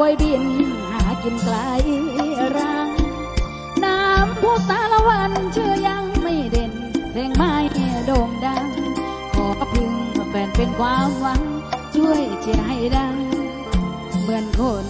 บอยบินหากินไกลรัง น้ำผู้สารวันเชื่อยังไม่เด่น เพลงไม่โด่งดัง ขอพึงแฟนเป็นความหวัง ช่วยเชียร์ให้ดัง เหมือนคน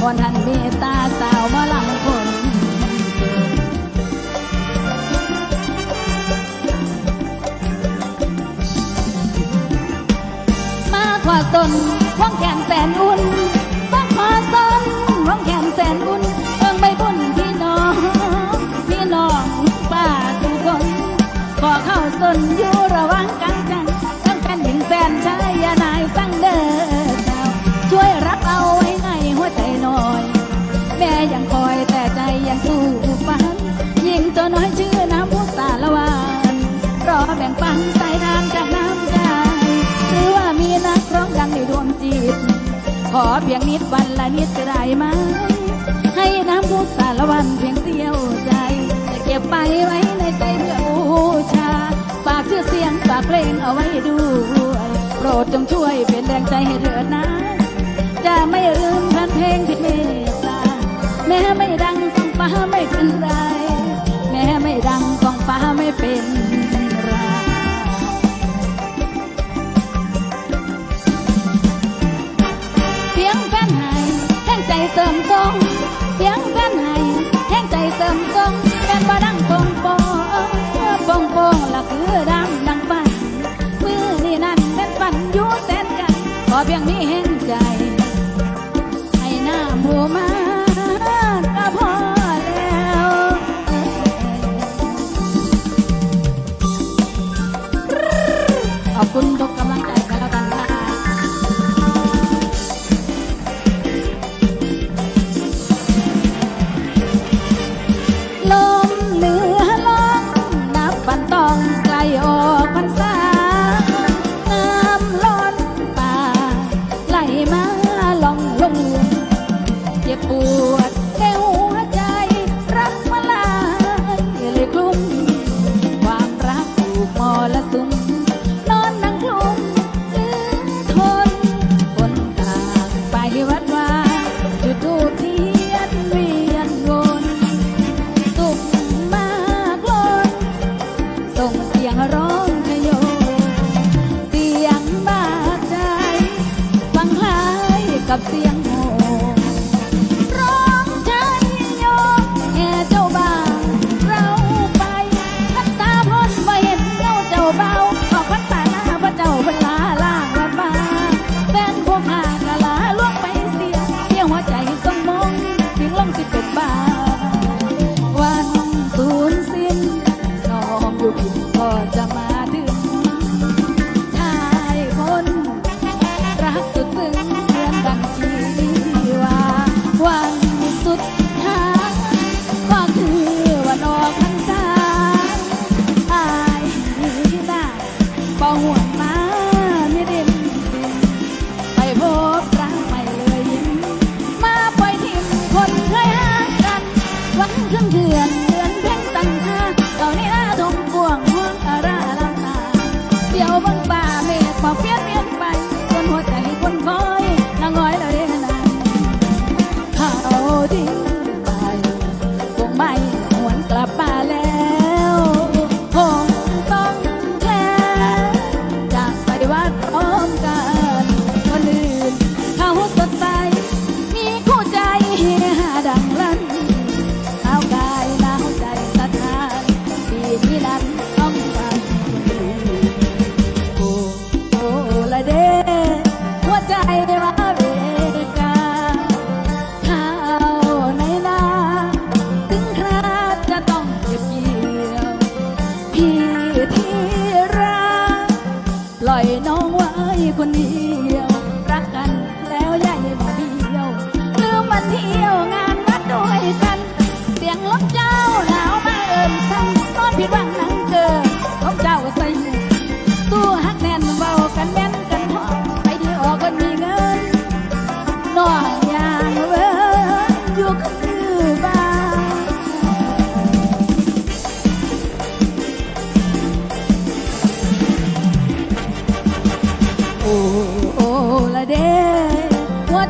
นพอท่านเมตตาสาวมอลำคนมาขวาตนห้องแขนแสนอุ่นมาขวาตนห้องแขนแสนอุ่นเอิงใบบุญพี่น้องพี่น้องป้าทุกคนขอเข้าสนอยู่ งปันสายทานจากน้ำใจหรือว่ามีนักร้องดังในดวงจิต ขอเพียงนิดวันละนิดจะได้ไหม ให้น้ำพุสารวันเพียงเสี้ยวใจจะเก็บไปไว้ในใจเพื่อบูชา ฝากชื่อเสียงฝากเพลงเอาไว้ด้วยโปรดจงช่วยเป็นแรงใจให้เถิดนะ จะไม่ลืมพันเพลงที่เมตตาแม้ไม่ดังต้องฟ้าไม่เป็นไร เสริมทรงแฟนบ่ดังปงโปงเออปงโปงละคือดังดังปันมือนี่นั่นเป็นปันอยู่แสนกันขอเพียงนี้แห่ง จ็บปวดแค่หัวใจ รักมาลายเลยกลุ้มความรักถูกมอละสุมนอนนั่งกลุ้มหรือทนคนต่างไปวัดวาจุดทูบเทียนเวียันวนสุขมากล้นส่งเสียงร้องขยโยเสียงบาดใจฟังคลายกับเสียง อกพน้าพระเจ้าพลาลางวัดบ้าแฟนพวกหากะลาล่วงไปเสียเที่ยวหัวใจสมองถึงลงสิเป็บ้า nada.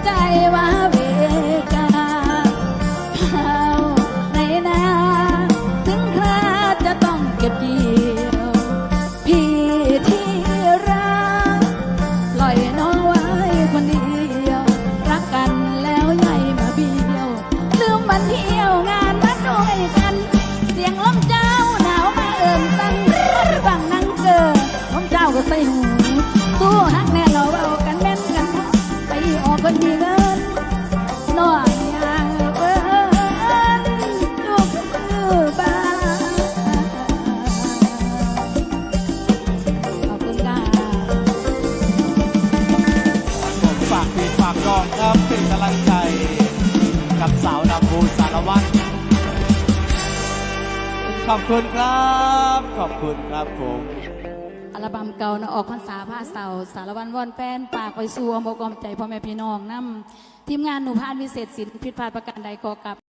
ใจว่าเบกาเฮาในนาถึงคราจะต้องเก็บเกี่ยว พี่ที่รักปล่อยน้องไว้คนเดียว รักกันแล้วใหญ่มาเบี้ยว ลืมมันเที่ยวงานวัดด้วยกัน เสียงลมเจ้าหนาวมาเอิ่มตั้งรถบังนั่งเกิดของเจ้าก็ใส่หู คนมีเงินน้อยอย่างเอิญอยู่คือบ้านขอบคุณค่ะผมฝากพี่ฝากกองครับเป็นกำลังใจ กับสาวนำบูสารวัตรขอบคุณครับ ขอบคุณครับผม อัลบั้มเก่านะออกพรรษาผ้าเสาสารวันวอนแฟนปากไปสู่อมบกอมใจพ่อแม่พี่น้องนำทีมงานหนูพานวิเศษศิลป์ผิดพลาดประการใดก่อกับ